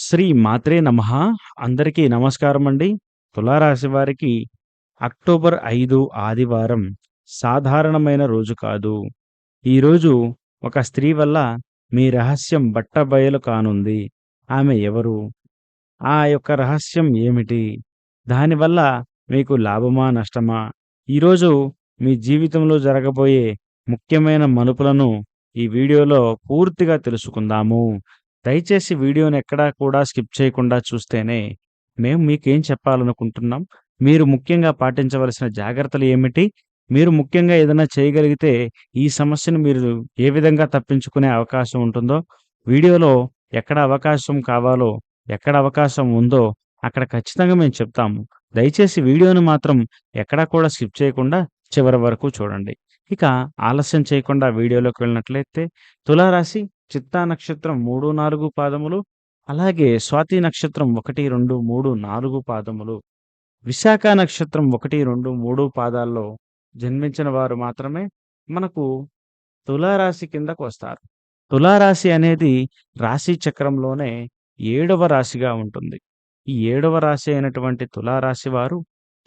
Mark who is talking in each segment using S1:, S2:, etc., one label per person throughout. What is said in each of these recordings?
S1: శ్రీ మాత్రే నమ. అందరికీ నమస్కారం అండి తులారాశి వారికి అక్టోబర్ ఐదు ఆదివారం సాధారణమైన రోజు కాదు. ఈరోజు ఒక స్త్రీ వల్ల మీ రహస్యం బట్టబయలు కానుంది. ఆమె ఎవరు? ఆ యొక్క రహస్యం ఏమిటి? దానివల్ల మీకు లాభమా నష్టమా? ఈరోజు మీ జీవితంలో జరగబోయే ముఖ్యమైన మలుపులను ఈ వీడియోలో పూర్తిగా తెలుసుకుందాము. దయచేసి వీడియోని ఎక్కడా కూడా స్కిప్ చేయకుండా చూస్తేనే మేము మీకేం చెప్పాలనుకుంటున్నాం మీరు ముఖ్యంగా పాటించవలసిన జాగ్రత్తలు ఏమిటి మీరు ముఖ్యంగా ఏదైనా చేయగలిగితే ఈ సమస్యను మీరు ఏ విధంగా తప్పించుకునే అవకాశం ఉంటుందో వీడియోలో ఎక్కడ అవకాశం కావాలో ఎక్కడ అవకాశం ఉందో అక్కడ ఖచ్చితంగా మేము చెప్తాము. దయచేసి వీడియోను మాత్రం ఎక్కడా కూడా స్కిప్ చేయకుండా చివరి వరకు చూడండి. ఇక ఆలస్యం చేయకుండా వీడియోలోకి వెళ్ళినట్లయితే తులారాశి చిత్తా నక్షత్రం మూడు నాలుగు పాదములు అలాగే స్వాతి నక్షత్రం ఒకటి రెండు మూడు నాలుగు పాదములు. విశాఖ నక్షత్రం ఒకటి రెండు మూడు పాదాల్లో జన్మించిన వారు మాత్రమే మనకు తులారాశి కిందకు వస్తారు. తులారాశి అనేది రాశి చక్రంలోనే ఏడవ రాశిగా ఉంటుంది. ఈ ఏడవ రాశి అయినటువంటి తులారాశి వారు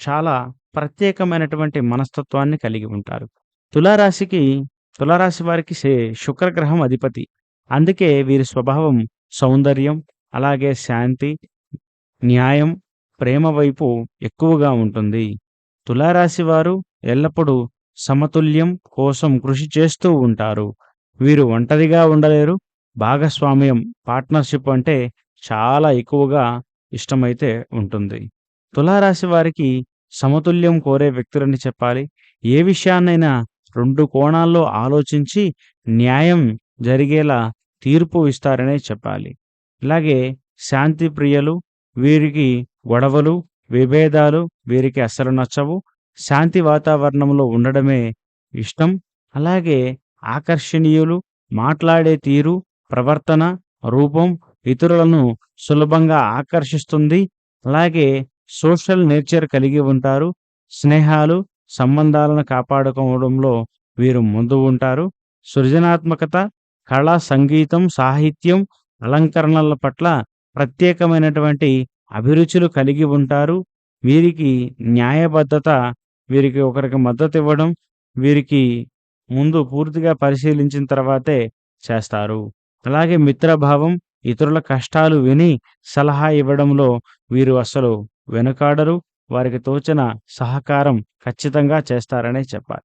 S1: చాలా ప్రత్యేకమైనటువంటి మనస్తత్వాన్ని కలిగి ఉంటారు. తులారాశికి తులారాశి వారికి శుక్రగ్రహం అధిపతి. అందుకే వీరి స్వభావం సౌందర్యం అలాగే శాంతి న్యాయం ప్రేమ వైపు ఎక్కువగా ఉంటుంది. తులారాశి వారు ఎల్లప్పుడూ సమతుల్యం కోసం కృషి చేస్తూ ఉంటారు. వీరు ఒంటరిగా ఉండలేరు. భాగస్వామ్యం పార్ట్నర్షిప్ అంటే చాలా ఎక్కువగా ఇష్టమైతే ఉంటుంది. తులారాశి వారికి సమతుల్యం కోరే వ్యక్తులని చెప్పాలి. ఏ విషయాన్నైనా రెండు కోణాల్లో ఆలోచించి న్యాయం జరిగేలా తీర్పు ఇస్తారనే చెప్పాలి. ఇలాగే శాంతి ప్రియులు వీరికి గొడవలు విభేదాలు వీరికి అస్సలు నచ్చవు. శాంతి వాతావరణంలో ఉండడమే ఇష్టం. అలాగే ఆకర్షణీయులు మాట్లాడే తీరు ప్రవర్తన రూపం ఇతరులను సులభంగా ఆకర్షిస్తుంది. అలాగే సోషల్ నేచర్ కలిగి ఉంటారు. స్నేహాలు సంబంధాలను కాపాడుకోవడంలో వీరు ముందు ఉంటారు. సృజనాత్మకత కళ సంగీతం సాహిత్యం అలంకరణల పట్ల ప్రత్యేకమైనటువంటి అభిరుచులు కలిగి ఉంటారు. వీరికి న్యాయబద్ధత వీరికి ఒకరికి మద్దతు ఇవ్వడం వీరికి ముందు పూర్తిగా పరిశీలించిన తర్వాతే చేస్తారు. అలాగే మిత్రభావం ఇతరుల కష్టాలు విని సలహా ఇవ్వడంలో వీరు అసలు వెనుకాడరు. వారికి తోచిన సహకారం ఖచ్చితంగా చేస్తారనే చెప్పాలి.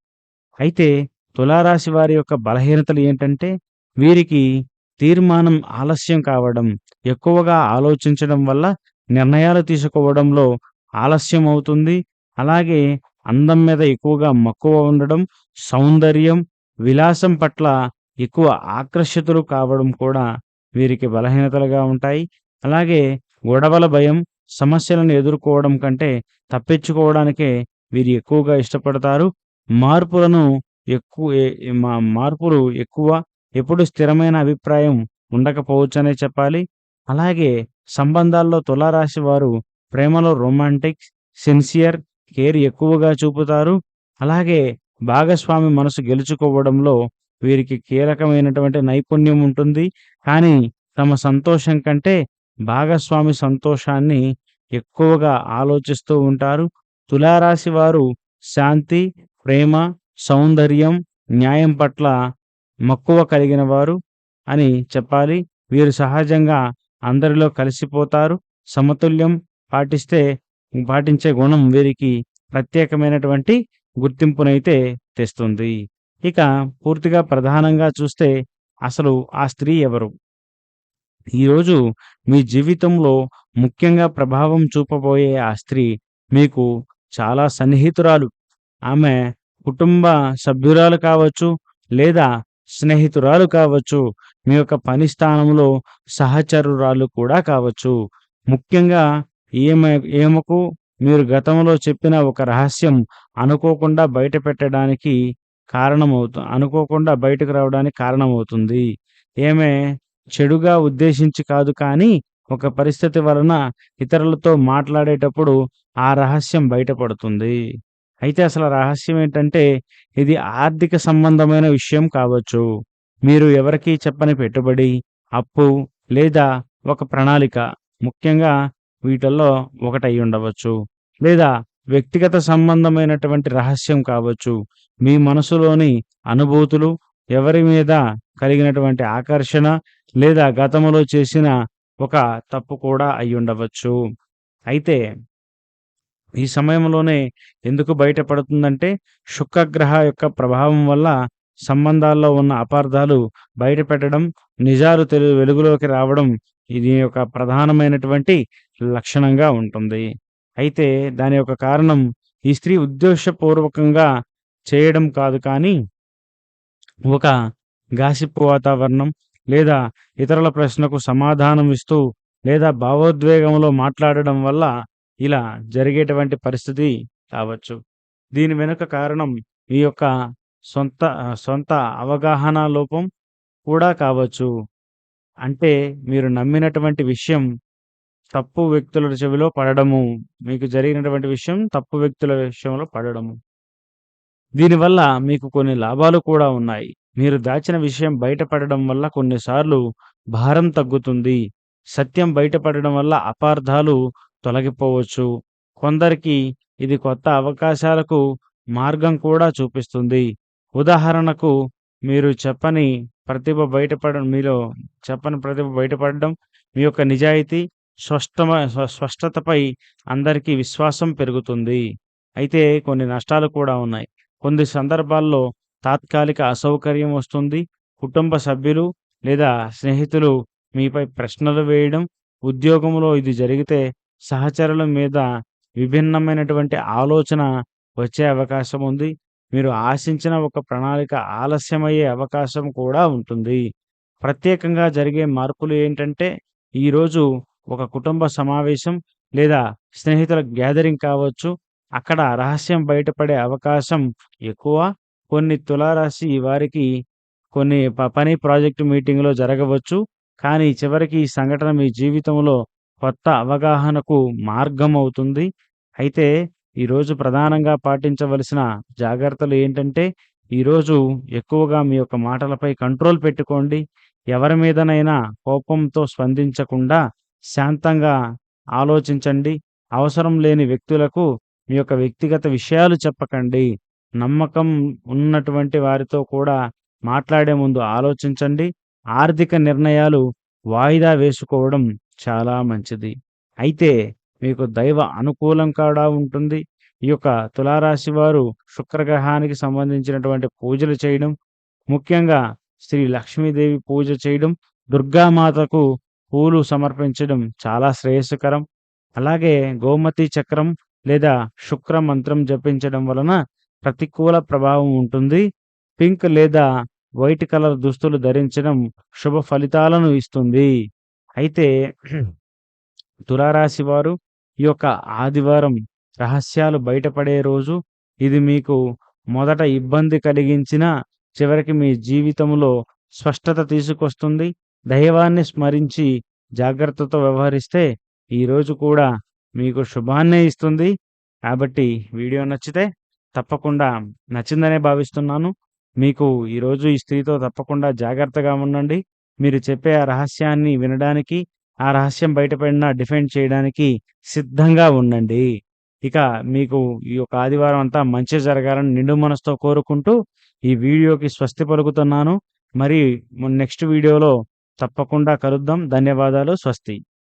S1: అయితే తులారాశి వారి యొక్క బలహీనతలు ఏంటంటే వీరికి తీర్మానం ఆలస్యం కావడం ఎక్కువగా ఆలోచించడం వల్ల నిర్ణయాలు తీసుకోవడంలో ఆలస్యం అవుతుంది. అలాగే అందం మీద ఎక్కువగా మక్కువ ఉండడం సౌందర్యం విలాసం పట్ల ఎక్కువ ఆకర్షితులు కావడం కూడా వీరికి బలహీనతలుగా ఉంటాయి. అలాగే గొడవల భయం సమస్యలను ఎదుర్కోవడం కంటే తప్పించుకోవడానికే వీరు ఎక్కువగా ఇష్టపడతారు. మార్పులను ఎక్కువ మా- మార్పులు ఎక్కువ ఎప్పుడు స్థిరమైన అభిప్రాయం ఉండకపోవచ్చనే చెప్పాలి. అలాగే సంబంధాల్లో తులారాశి వారు ప్రేమలో రొమాంటిక్ సిన్సియర్ కేర్ ఎక్కువగా చూపుతారు. అలాగే భాగస్వామి మనసు గెలుచుకోవడంలో వీరికి కీలకమైనటువంటి నైపుణ్యం ఉంటుంది. కానీ తమ సంతోషం కంటే భాగస్వామి సంతోషాన్ని ఎక్కువగా ఆలోచిస్తూ ఉంటారు. తులారాశి వారు శాంతి ప్రేమ సౌందర్యం న్యాయం పట్ల మక్కువ కలిగిన వారు అని చెప్పాలి. వీరు సహజంగా అందరిలో కలిసిపోతారు. సమతుల్యం పాటిస్తే పాటించే గుణం వీరికి ప్రత్యేకమైనటువంటి గుర్తింపునైతే తెస్తుంది. ఇక పూర్తిగా ప్రధానంగా చూస్తే అసలు ఆ స్త్రీ ఎవరు? ఈరోజు మీ జీవితంలో ముఖ్యంగా ప్రభావం చూపబోయే ఆ స్త్రీ మీకు చాలా సన్నిహితురాలు. ఆమె కుటుంబ సభ్యురాలు కావచ్చు లేదా స్నేహితురాలు కావచ్చు మీ యొక్క పని స్థానంలో సహచరురాలు కూడా కావచ్చు. ముఖ్యంగా ఏమ ఏమకు మీరు గతంలో చెప్పిన ఒక రహస్యం అనుకోకుండా బయట పెట్టడానికి కారణమవుతు అనుకోకుండా బయటకు రావడానికి కారణమవుతుంది. ఏమే చెడుగా ఉద్దేశించి కాదు కానీ ఒక పరిస్థితి వలన ఇతరులతో మాట్లాడేటప్పుడు ఆ రహస్యం బయటపడుతుంది. అయితే అసలు రహస్యం ఏంటంటే ఇది ఆర్థిక సంబంధమైన విషయం కావచ్చు. మీరు ఎవరికీ చెప్పని పెట్టుబడి అప్పు లేదా ఒక ప్రణాళిక ముఖ్యంగా వీటిల్లో ఒకటై ఉండవచ్చు. లేదా వ్యక్తిగత సంబంధమైనటువంటి రహస్యం కావచ్చు. మీ మనసులోని అనుభూతులు ఎవరి మీద కలిగినటువంటి ఆకర్షణ లేదా గతంలో చేసిన ఒక తప్పు కూడా అయి ఉండవచ్చు. అయితే ఈ సమయంలోనే ఎందుకు బయటపడుతుందంటే శుక్రగ్రహ యొక్క ప్రభావం వల్ల సంబంధాల్లో ఉన్న అపార్థాలు బయటపెట్టడం నిజాలు తెలు వెలుగులోకి రావడం ఇది ఒక ప్రధానమైనటువంటి లక్షణంగా ఉంటుంది. అయితే దాని యొక్క కారణం ఈ స్త్రీ ఉద్దేశపూర్వకంగా చేయడం కాదు కానీ ఒక గాసిప్పు వాతావరణం లేదా ఇతరుల ప్రశ్నకు సమాధానం ఇస్తూ లేదా భావోద్వేగంలో మాట్లాడడం వల్ల ఇలా జరిగేటువంటి పరిస్థితి కావచ్చు. దీని వెనుక కారణం మీ యొక్క సొంత సొంత అవగాహన లోపం కూడా కావచ్చు. అంటే మీరు నమ్మినటువంటి విషయం తప్పు వ్యక్తుల చెవిలో పడడము మీకు జరిగినటువంటి విషయం తప్పు వ్యక్తుల విషయంలో పడడము. దీనివల్ల మీకు కొన్ని లాభాలు కూడా ఉన్నాయి. మీరు దాచిన విషయం బయటపడడం వల్ల కొన్నిసార్లు భారం తగ్గుతుంది. సత్యం బయటపడడం వల్ల అపార్థాలు తొలగిపోవచ్చు. కొందరికి ఇది కొత్త అవకాశాలకు మార్గం కూడా చూపిస్తుంది. ఉదాహరణకు మీరు చెప్పని ప్రతిభ బయటపడడం మీలో చెప్పని ప్రతిభ బయటపడడం మీ యొక్క నిజాయితీ స్పష్టమ స్వ- స్పష్టతపై అందరికీ విశ్వాసం పెరుగుతుంది. అయితే కొన్ని నష్టాలు కూడా ఉన్నాయి. కొన్ని సందర్భాల్లో తాత్కాలిక అసౌకర్యం వస్తుంది. కుటుంబ సభ్యులు లేదా స్నేహితులు మీపై ప్రశ్నలు వేయడం ఉద్యోగంలో ఇది జరిగితే సహచరుల మీద విభిన్నమైనటువంటి ఆలోచన వచ్చే అవకాశం ఉంది. మీరు ఆశించిన ఒక ప్రణాళిక ఆలస్యమయ్యే అవకాశం కూడా ఉంటుంది. ప్రత్యేకంగా జరిగే మార్పులు ఏంటంటే ఈరోజు ఒక కుటుంబ సమావేశం లేదా స్నేహితుల గ్యాదరింగ్ కావచ్చు. అక్కడ రహస్యం బయటపడే అవకాశం ఎక్కువ. కొన్ని తులారాశి వారికి కొన్ని ప- పని ప్రాజెక్టు మీటింగ్లో జరగవచ్చు. కానీ చివరికి ఈ సంఘటన మీ జీవితంలో కొత్త అవగాహనకు మార్గం అవుతుంది అయితే ఈరోజు ప్రధానంగా పాటించవలసిన జాగ్రత్తలు ఏంటంటే ఈరోజు ఎక్కువగా మీ యొక్క మాటలపై కంట్రోల్ పెట్టుకోండి. ఎవరి మీదనైనా కోపంతో స్పందించకుండా శాంతంగా ఆలోచించండి. అవసరం లేని వ్యక్తులకు మీ యొక్క వ్యక్తిగత విషయాలు చెప్పకండి. నమ్మకం ఉన్నటువంటి వారితో కూడా మాట్లాడే ముందు ఆలోచించండి. ఆర్థిక నిర్ణయాలు వాయిదా వేసుకోవడం చాలా మంచిది. అయితే మీకు దైవ అనుకూలం కూడా ఉంటుంది? ఈ యొక్క తులారాశి వారు శుక్రగ్రహానికి సంబంధించినటువంటి పూజలు చేయడం ముఖ్యంగా శ్రీ లక్ష్మీదేవి పూజ చేయడం దుర్గామాతకు పూలు సమర్పించడం చాలా శ్రేయస్కరం. అలాగే గోమతి చక్రం లేదా శుక్ర మంత్రం జపించడం వలన ప్రతికూల ప్రభావం ఉంటుంది. పింక్ లేదా వైట్ కలర్ దుస్తులు ధరించడం శుభ ఫలితాలను ఇస్తుంది. అయితే తులారాశి వారు ఈ యొక్క ఆదివారం రహస్యాలు బయటపడే రోజు ఇది మీకు మొదట ఇబ్బంది కలిగించిన చివరికి మీ జీవితంలో స్పష్టత తీసుకొస్తుంది. దైవాన్ని స్మరించి జాగ్రత్తతో వ్యవహరిస్తే ఈ రోజు కూడా మీకు శుభాన్నే ఇస్తుంది. కాబట్టి వీడియో నచ్చితే తప్పకుండా నచ్చిందనే భావిస్తున్నాను. మీకు ఈరోజు ఈ స్త్రీతో తప్పకుండా జాగ్రత్తగా ఉండండి. మీరు చెప్పే ఆ రహస్యాన్ని వినడానికి ఆ రహస్యం బయటపడినా డిఫెండ్ చేయడానికి సిద్ధంగా ఉండండి. ఇక మీకు ఈ యొక్క ఆదివారం అంతా మంచి జరగాలని నిండు మనసుతో కోరుకుంటూ ఈ వీడియోకి స్వస్తి పలుకుతున్నాను. మరి నెక్స్ట్ వీడియోలో తప్పకుండా కలుద్దాం. ధన్యవాదాలు. స్వస్తి.